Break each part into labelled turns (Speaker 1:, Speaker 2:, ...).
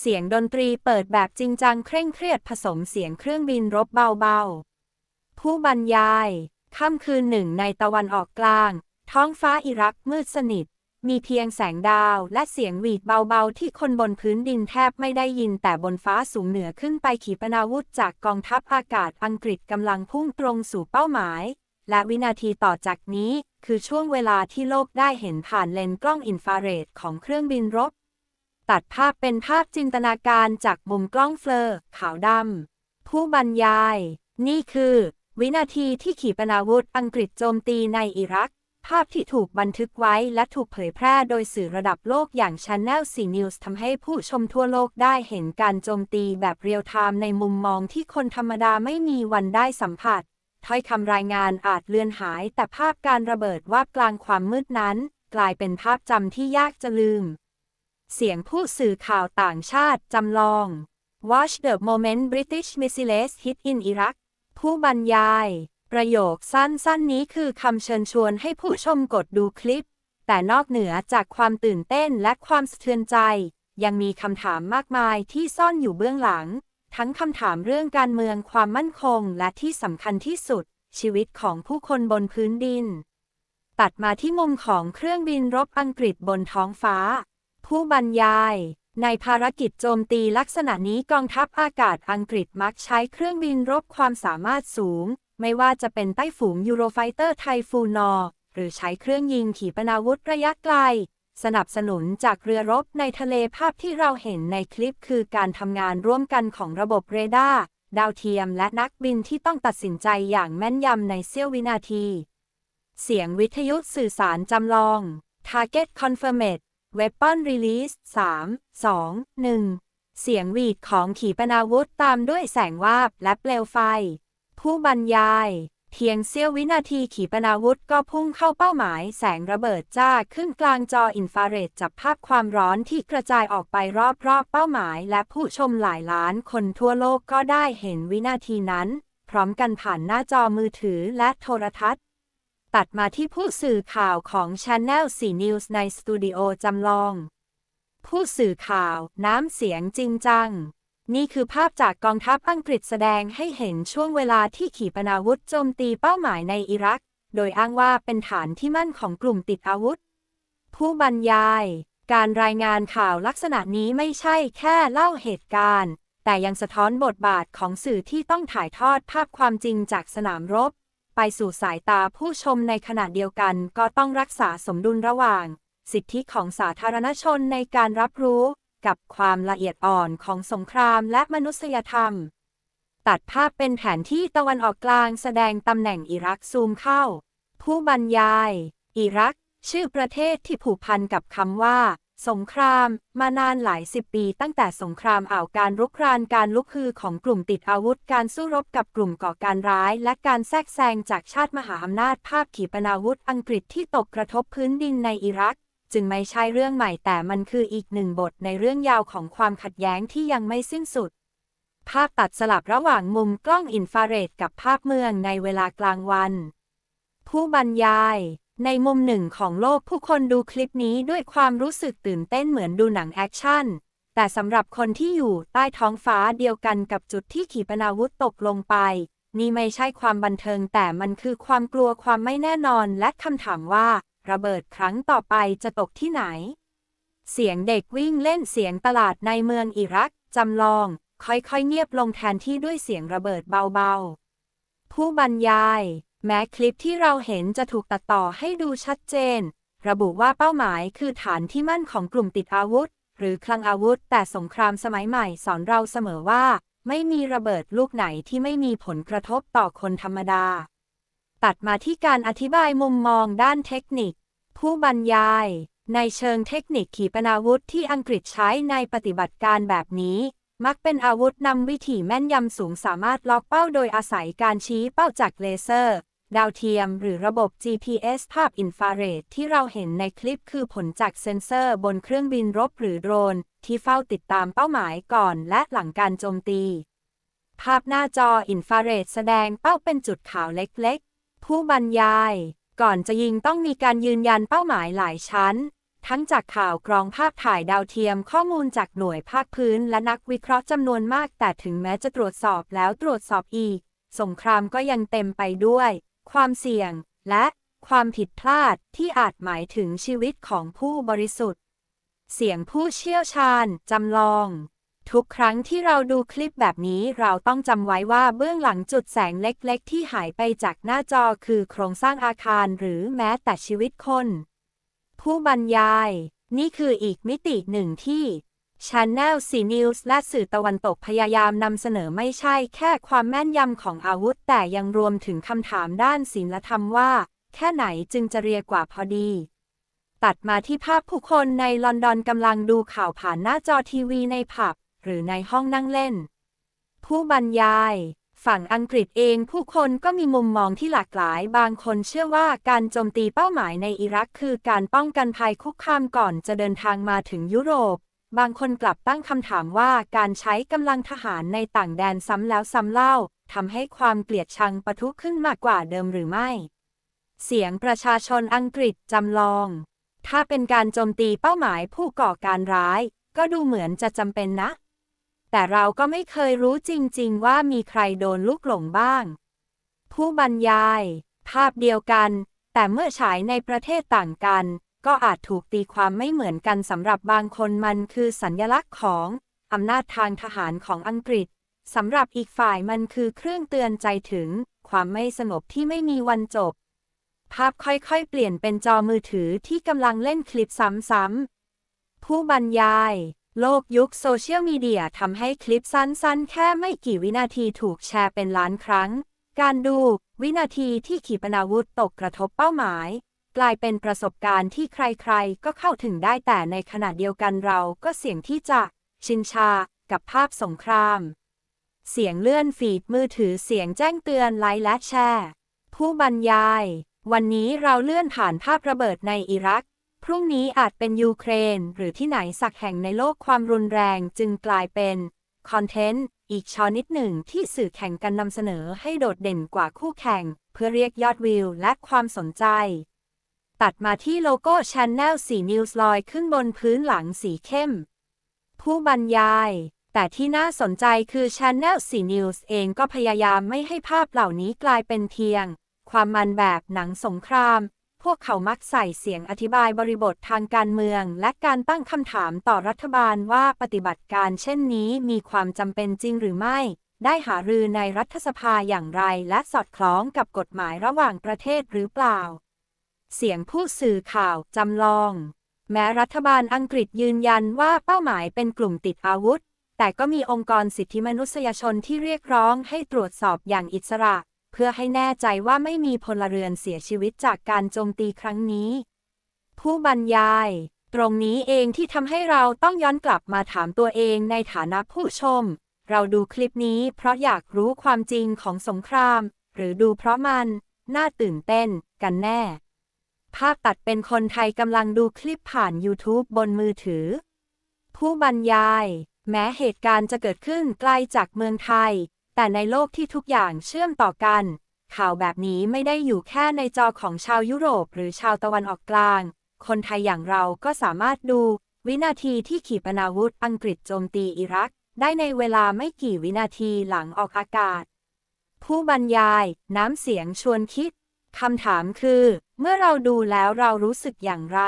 Speaker 1: เสียงดนตรีเปิดแบบจริงจังเคร่งเครียดผสมเสียงเครื่องบินรบเบาๆ ผู้บรรยาย ค่ำคืนหนึ่งในตะวันออกกลาง ท้องฟ้าอิรักมืดสนิท มีเพียงแสงดาวและเสียงหวีดเบาๆ ที่คนบนพื้นดินแทบไม่ได้ยินแต่บนฟ้าสูงเหนือขึ้นไปขีปนาวุธจากกองทัพอากาศอังกฤษกำลังพุ่งตรงสู่เป้าหมาย และวินาทีต่อจากนี้คือช่วงเวลาที่โลกได้เห็นผ่านเลนส์กล้องอินฟราเรดของเครื่องบินรบ ตัดภาพเป็นภาพจินตนาการจากมุมกล้องเฟลอร์ขาวดำ ผู้บรรยาย นี่คือ วินาทีที่ขีปนาวุธอังกฤษโจมตีในอิรัก ภาพที่ถูกบันทึกไว้และถูกเผยแพร่โดยสื่อระดับโลกอย่าง Channel 4 News ทำให้ผู้ชมทั่วโลกได้เห็นการโจมตีแบบเรียลไทม์ในมุมมองที่คนธรรมดาไม่มีวันได้สัมผัส ถ้อยคำรายงานอาจเลือนหาย แต่ภาพการระเบิดวาบกลางความมืดนั้น กลายเป็นภาพจำที่ยากจะลืม เสียงผู้สื่อข่าวต่างชาติจำลอง Watch the moment British missiles hit in Iraq ผู้บรรยาย ประโยคสั้นๆนี้คือคำเชิญชวนให้ผู้ชมกดดูคลิป แต่นอกเหนือจากความตื่นเต้นและความสะเทือนใจ ยังมีคำถามมากมายที่ซ่อนอยู่เบื้องหลัง ทั้งคำถามเรื่องการเมืองความมั่นคงและที่สำคัญที่สุด ชีวิตของผู้คนบนพื้นดิน ตัดมาที่มุมของเครื่องบินรบอังกฤษบนท้องฟ้า ผู้บรรยาย ในภารกิจโจมตีลักษณะนี้กองทัพอากาศอังกฤษมักใช้เครื่องบินรบความสามารถสูง ไม่ว่าจะเป็นไต้ฝูงยูโรไฟเตอร์ไทฟูนอร์หรือใช้เครื่องยิงขีปนาวุธระยะไกล สนับสนุนจากเรือรบในทะเลภาพที่เราเห็นในคลิปคือการทำงานร่วมกันของระบบเรดาร์ดาวเทียมและนักบินที่ต้องตัดสินใจอย่างแม่นยำในเสี้ยววินาที เสียงวิทยุสื่อสารจำลอง Target Confirmed Weapon Release 3 2 1 เสียงหวีดของขีปนาวุธตามด้วยแสงวาบและเปลวไฟ ผู้บรรยาย เพียงเสี้ยววินาทีขีปนาวุธก็พุ่งเข้าเป้าหมายแสงระเบิดจ้าขึ้นกลางจออินฟราเรดจับภาพความร้อนที่กระจายออกไปรอบๆเป้าหมาย และผู้ชมหลายล้านคนทั่วโลกก็ได้เห็นวินาทีนั้น พร้อมกันผ่านหน้าจอมือถือและโทรทัศน์ ตัดมาที่ผู้สื่อข่าวของ Channel 4 News ในสตูดิโอจำลอง ผู้สื่อข่าว น้ำเสียงจริงจัง นี่คือภาพจากกองทัพอังกฤษแสดงให้เห็นช่วงเวลาที่ขีปนาวุธโจมตีเป้าหมายในอิรัก โดยอ้างว่าเป็นฐานที่มั่นของกลุ่มติดอาวุธ ผู้บรรยาย การรายงานข่าวลักษณะนี้ไม่ใช่แค่เล่าเหตุการณ์ แต่ยังสะท้อนบทบาทของสื่อที่ต้องถ่ายทอดภาพความจริงจากสนามรบ ไปสู่สายตาผู้ชมในขณะเดียวกันก็ต้องรักษาสมดุลระหว่าง สิทธิของสาธารณชนในการรับรู้ กับความละเอียดอ่อนของสงครามและมนุษยธรรม ตัดภาพเป็นแผนที่ตะวันออกกลางแสดงตำแหน่งอิรักซูมเข้า ผู้บรรยาย อิรัก ชื่อประเทศที่ผูกพันกับคำว่า สงคราม มานานหลายสิบปีตั้งแต่สงครามอ่าวการรุกรานการลุกฮือของกลุ่มติดอาวุธการสู้รบกับกลุ่มก่อการร้าย และการแทรกแซงจากชาติมหาอำนาจภาพขีปนาวุธอังกฤษที่ตกกระทบพื้นดินในอิรัก จึงไม่ใช่เรื่องใหม่แต่มันคืออีกหนึ่งบทในเรื่องยาวของความขัดแย้งที่ยังไม่สิ้นสุด ภาพตัดสลับระหว่างมุมกล้องอินฟราเรดกับภาพเมืองในเวลากลางวัน ผู้บรรยาย ในมุมหนึ่งของโลกผู้คนดูคลิปนี้ด้วยความรู้สึกตื่นเต้นเหมือนดูหนังแอคชั่น แต่สำหรับคนที่อยู่ใต้ท้องฟ้าเดียวกันกับจุดที่ขีปนาวุธตกลงไป นี่ไม่ใช่ความบันเทิงแต่มันคือความกลัวความไม่แน่นอนและคำถามว่า ระเบิดครั้งต่อไปจะตกที่ไหน เสียงเด็กวิ่งเล่นเสียงตลาดในเมืองอิรักจำลอง ค่อยๆเงียบลงแทนที่ด้วยเสียงระเบิดเบาๆ ผู้บรรยาย แม้คลิปที่เราเห็นจะถูกตัดต่อให้ดูชัดเจน ระบุว่าเป้าหมายคือฐานที่มั่นของกลุ่มติดอาวุธ หรือคลังอาวุธ แต่สงครามสมัยใหม่สอนเราเสมอว่า ไม่มีระเบิดลูกไหนที่ไม่มีผลกระทบต่อคนธรรมดา ตัดมาที่การอธิบายมุมมองด้านเทคนิค ผู้บรรยาย ในเชิงเทคนิคขีปนาวุธที่อังกฤษใช้ในปฏิบัติการแบบนี้มักเป็นอาวุธนำวิถีแม่นยำสูงสามารถล็อกเป้าโดยอาศัยการชี้เป้าจากเลเซอร์ ดาวเทียมหรือระบบ GPS ภาพอินฟราเรดที่เราเห็นในคลิปคือผลจากเซ็นเซอร์บนเครื่องบินรบหรือโดรน ที่เฝ้าติดตามเป้าหมายก่อนและหลังการโจมตี ภาพหน้าจออินฟราเรดแสดงเป้าเป็นจุดขาวเล็กๆ ผู้บรรยาย ก่อนจะยิงต้องมีการยืนยันเป้าหมายหลายชั้น ทั้งจากข่าวกรองภาพถ่ายดาวเทียมข้อมูลจากหน่วยภาคพื้นและนักวิเคราะห์จำนวนมาก แต่ถึงแม้จะตรวจสอบแล้วตรวจสอบอีก สงครามก็ยังเต็มไปด้วย ความเสี่ยง และความผิดพลาดที่อาจหมายถึงชีวิตของผู้บริสุทธิ์ เสียงผู้เชี่ยวชาญจำลอง ทุกครั้งที่เราดูคลิปแบบนี้เราต้องจำไว้ว่าเบื้องหลังจุดแสงเล็กๆ ที่หายไปจากหน้าจอคือโครงสร้างอาคารหรือแม้แต่ชีวิตคน ผู้บรรยาย นี่คืออีกมิติหนึ่งที่ Channel 4 News และสื่อตะวันตกพยายามนำเสนอไม่ใช่แค่ความแม่นยำของอาวุธ แต่ยังรวมถึงคำถามด้านศีลธรรมว่า แค่ไหนจึงจะเรียกว่าพอดี ตัดมาที่ภาพผู้คนในลอนดอนกำลังดูข่าวผ่านหน้าจอทีวีในผับ หรือในห้องนั่งเล่น ผู้บรรยาย ฝั่งอังกฤษเองผู้คนก็มีมุมมองที่หลากหลาย บางคนเชื่อว่าการโจมตีเป้าหมายในอิรักคือการป้องกันภัยคุกคามก่อนจะเดินทางมาถึงยุโรป บางคนกลับตั้งคำถามว่าการใช้กำลังทหารในต่างแดนซ้ำแล้วซ้ำเล่าทำให้ความเกลียดชังปะทุขึ้นมากกว่าเดิมหรือไม่ เสียงประชาชนอังกฤษจำลอง ถ้าเป็นการโจมตีเป้าหมายผู้ก่อการร้าย ก็ดูเหมือนจะจำเป็นนะ แต่เราก็ไม่เคยรู้จริง ๆ ว่ามีใครโดนลูกหลงบ้าง ผู้บรรยาย ภาพเดียวกัน แต่เมื่อฉายในประเทศต่างกัน ก็อาจถูกตีความไม่เหมือนกันสำหรับบางคนมันคือสัญลักษณ์ของอำนาจทางทหารของอังกฤษสำหรับอีกฝ่ายมันคือเครื่องเตือนใจถึงความไม่สงบที่ไม่มีวันจบ ภาพค่อยๆ เปลี่ยนเป็นจอมือถือที่กำลังเล่นคลิปซ้ำๆ ผู้บรรยาย โลกยุคโซเชียลมีเดียทำให้คลิปสั้นๆ แค่ไม่กี่วินาทีถูกแชร์เป็นล้านครั้ง การดู วินาทีที่ขีปนาวุธตกกระทบเป้าหมาย กลายเป็นประสบการณ์ที่ใครๆ ก็เข้าถึงได้แต่ในขณะเดียวกันเราก็เสี่ยงที่จะชินชากับภาพสงคราม เสียงเลื่อนฟีดมือถือเสียงแจ้งเตือนไลค์และแชร์ ผู้บรรยาย วันนี้เราเลื่อนผ่านภาพระเบิดในอิรัก พรุ่งนี้อาจเป็นยูเครน หรือที่ไหนสักแห่งในโลกความรุนแรงจึงกลายเป็นคอนเทนต์อีกชอนิดหนึ่งที่สื่อแข่งกันนำเสนอให้โดดเด่นกว่าคู่แข่ง เพื่อเรียกยอดวิวและความสนใจ ตัดมาที่โลโก้ Channel 4 News ลอยขึ้นบนพื้นหลังสีเข้ม ผู้บรรยาย แต่ที่น่าสนใจคือ Channel 4 News เองก็พยายามไม่ให้ภาพเหล่านี้กลายเป็นเพียง ความมันแบบหนังสงคราม พวกเขามักใส่เสียงอธิบายบริบททางการเมือง และการตั้งคำถามต่อรัฐบาลว่าปฏิบัติการเช่นนี้มีความจำเป็นจริงหรือไม่ได้หารือในรัฐสภาอย่างไรและสอดคล้องกับกฎหมายระหว่างประเทศหรือเปล่า เสียงผู้สื่อข่าวจำลอง แม้รัฐบาลอังกฤษยืนยันว่าเป้าหมายเป็นกลุ่มติดอาวุธ แต่ก็มีองค์กรสิทธิมนุษยชนที่เรียกร้องให้ตรวจสอบอย่างอิสระ เพื่อให้แน่ใจว่าไม่มีพลเรือนเสียชีวิตจากการโจมตีครั้งนี้ ผู้บรรยาย ตรงนี้เองที่ทำให้เราต้องย้อนกลับมาถามตัวเองในฐานะผู้ชม เราดูคลิปนี้เพราะอยากรู้ความจริงของสงคราม หรือดูเพราะมัน น่าตื่นเต้นกันแน่ ภาพตัดเป็นคนไทยกำลังดูคลิปผ่าน YouTube บนมือถือ ผู้บรรยาย แม้เหตุการณ์จะเกิดขึ้นไกลจากเมืองไทย แต่ในโลกที่ทุกอย่างเชื่อมต่อกัน ข่าวแบบนี้ไม่ได้อยู่แค่ในจอของชาวยุโรป หรือชาวตะวันออกกลาง คนไทยอย่างเราก็สามารถดู วินาทีที่ขีปนาวุธอังกฤษโจมตีอิรัก ได้ในเวลาไม่กี่วินาทีหลังออกอากาศ ผู้บรรยาย น้ำเสียงชวนคิด คำถามคือ เมื่อเราดูแล้วเรารู้สึกอย่างไร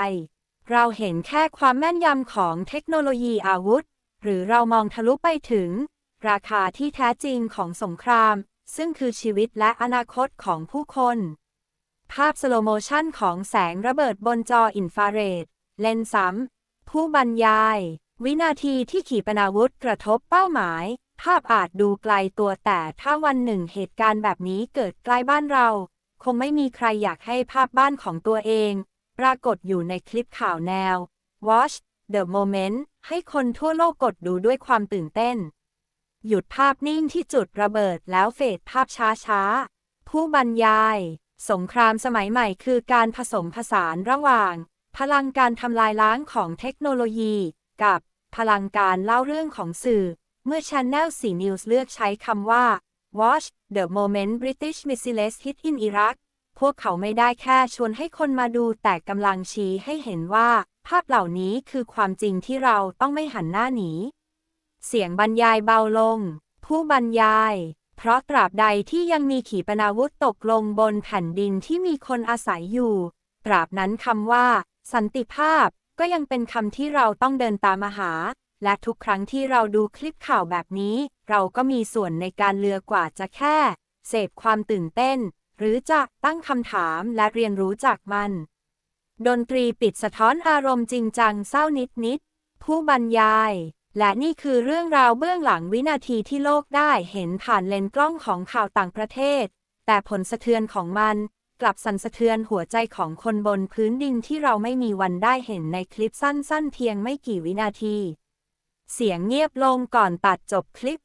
Speaker 1: เราเห็นแค่ความแม่นยำของเทคโนโลยีอาวุธ หรือเรามองทะลุไปถึง ราคาที่แท้จริงของสงคราม ซึ่งคือชีวิตและอนาคตของผู้คน ภาพสโลโมชันของแสงระเบิดบนจออินฟราเรด เลนส์ซ้ำผู้บรรยาย วินาทีที่ขีปนาวุธกระทบเป้าหมาย ภาพอาจดูไกลตัวแต่ถ้าวันหนึ่งเหตุการณ์แบบนี้เกิดใกล้บ้านเรา คงไม่มีใครอยากให้ภาพบ้านของตัวเอง ปรากฏอยู่ในคลิปข่าวแนว Watch the moment ให้คนทั่วโลกกดดูด้วยความตื่นเต้น หยุดภาพนิ่งที่จุดระเบิดแล้วเฟดภาพช้าๆ ผู้บรรยาย สงครามสมัยใหม่คือการผสมผสานระหว่าง พลังการทำลายล้างของเทคโนโลยี กับพลังการเล่าเรื่องของสื่อ เมื่อ Channel 4 News เลือกใช้คำว่า Watch the moment British missiles hit in Iraq พวกเขาไม่ได้แค่ชวนให้คนมาดูแต่กำลังชี้ให้เห็นว่า ภาพเหล่านี้คือความจริงที่เราต้องไม่หันหน้าหนี เสียงบรรยายเบาลง ผู้บรรยาย เพราะตราบใดที่ยังมีขีปนาวุธตกลงบนแผ่นดินที่มีคนอาศัยอยู่ ตราบนั้นคำว่า สันติภาพก็ยังเป็นคำที่เราต้องเดินตามมาหา และทุกครั้งที่เราดูคลิปข่าวแบบนี้ เราก็มีส่วนในการเลือกว่าจะแค่ เสพความตื่นเต้น หรือจะตั้งคำถามและเรียนรู้จากมัน ดนตรีปิดสะท้อนอารมณ์จริงจังเศร้านิดนิด ผู้บรรยาย และนี่คือเรื่องราวเบื้องหลังวินาทีที่โลกได้เห็นผ่านเลนส์กล้องของข่าวต่างประเทศ แต่ผลสะเทือนของมันกลับสั่นสะเทือนหัวใจของคนบนพื้นดินที่เราไม่มีวันได้เห็นในคลิปสั้นๆ เพียงไม่กี่วินาที เสียงเงียบลงก่อนตัดจบคลิป